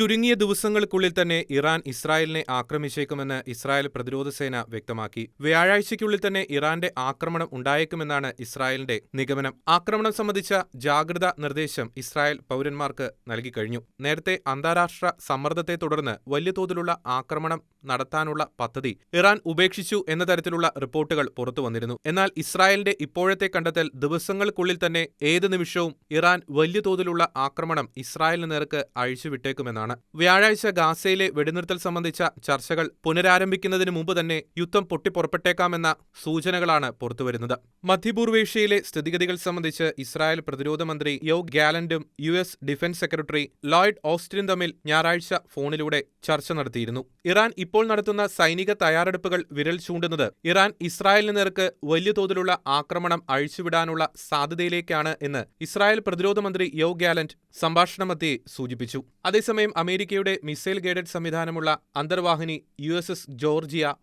ചുരുങ്ങിയ ദിവസങ്ങൾക്കുള്ളിൽ തന്നെ ഇറാൻ ഇസ്രായേലിനെ ആക്രമിച്ചേക്കുമെന്ന് ഇസ്രായേൽ പ്രതിരോധ സേന വ്യക്തമാക്കി. വ്യാഴാഴ്ചയ്ക്കുള്ളിൽ തന്നെ ഇറാന്റെ ആക്രമണം ഉണ്ടായേക്കുമെന്നാണ് ഇസ്രായേലിന്റെ നിഗമനം. ആക്രമണം സംബന്ധിച്ച ജാഗ്രതാ നിർദ്ദേശം ഇസ്രായേൽ പൗരന്മാർക്ക് നൽകിക്കഴിഞ്ഞു. നേരത്തെ അന്താരാഷ്ട്ര സമ്മർദ്ദത്തെ തുടർന്ന് വലിയ തോതിലുള്ള ആക്രമണം നടത്താനുള്ള പദ്ധതി ഇറാൻ ഉപേക്ഷിച്ചു എന്ന തരത്തിലുള്ള റിപ്പോർട്ടുകൾ പുറത്തു വന്നിരുന്നു. എന്നാൽ ഇസ്രായേലിന്റെ ഇപ്പോഴത്തെ കണ്ടെത്തൽ ദിവസങ്ങൾക്കുള്ളിൽ തന്നെ ഏത് നിമിഷവും ഇറാൻ വലിയ തോതിലുള്ള ആക്രമണം ഇസ്രായേലിന് നേർക്ക് അഴിച്ചുവിട്ടേക്കുമെന്നാണ് വ്യാഴാഴ്ച ഗാസയിലെ വെടിനിർത്തൽ സംബന്ധിച്ച ചർച്ചകൾ പുനരാരംഭിക്കുന്നതിന് മുമ്പ് തന്നെ യുദ്ധം പൊട്ടിപ്പുറപ്പെട്ടേക്കാമെന്ന സൂചനകളാണ് പുറത്തുവരുന്നത്. മധ്യപൂർവേഷ്യയിലെ സ്ഥിതിഗതികൾ സംബന്ധിച്ച് ഇസ്രായേൽ പ്രതിരോധ മന്ത്രി യോ ഗാലൻഡും U S defence secretary Lloyd ഓസ്റ്റിനും തമ്മിൽ ഞായറാഴ്ച ഫോണിലൂടെ ചർച്ച നടത്തിയിരുന്നു. ഇറാൻ ഇപ്പോൾ നടത്തുന്ന സൈനിക തയ്യാറെടുപ്പുകൾ വിരൽ ചൂണ്ടുന്നത് ഇറാൻ ഇസ്രായേലിന് നേർക്ക് വലിയ തോതിലുള്ള ആക്രമണം അഴിച്ചുവിടാനുള്ള സാധ്യതയിലേക്കാണ് എന്ന് ഇസ്രായേൽ പ്രതിരോധ മന്ത്രി യോ ഗാലന്റ് സംഭാഷണമധ്യേ സൂചിപ്പിച്ചു. അതേസമയം അമേരിക്കയുടെ മിസൈൽ ഗൈഡഡ് സംവിധാനമുള്ള അന്തർവാഹിനി യു എസ് എസ് ജോർജിയ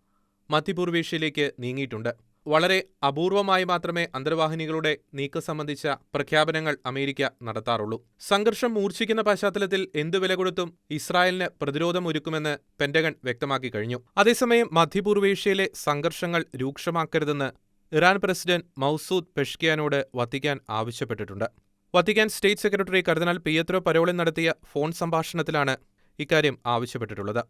മധ്യപൂർവേഷ്യയിലേക്ക് നീങ്ങിയിട്ടുണ്ട്. വളരെ അപൂർവമായി മാത്രമേ അന്തർവാഹിനികളുടെ നീക്കം സംബന്ധിച്ച പ്രഖ്യാപനങ്ങൾ അമേരിക്ക നടത്താറുള്ളൂ. സംഘർഷം മൂർച്ഛിക്കുന്ന പശ്ചാത്തലത്തിൽ എന്തു വില കൊടുത്തും ഇസ്രായേലിന് പ്രതിരോധം ഒരുക്കുമെന്ന് പെന്റഗൺ വ്യക്തമാക്കി കഴിഞ്ഞു. അതേസമയം മധ്യപൂർവേഷ്യയിലെ സംഘർഷങ്ങൾ രൂക്ഷമാക്കരുതെന്ന് ഇറാൻ പ്രസിഡന്റ് മൗസൂദ് പെഷ്കിയാനോട് വത്തിക്കാൻ ആവശ്യപ്പെട്ടിട്ടുണ്ട്. വത്തിക്കാൻ സ്റ്റേറ്റ് സെക്രട്ടറി കർദിനാൾ പിയത്രോ പരോളിൻ നടത്തിയ ഫോൺ സംഭാഷണത്തിലാണ് ഇക്കാര്യം ആവശ്യപ്പെട്ടിട്ടുള്ളത്.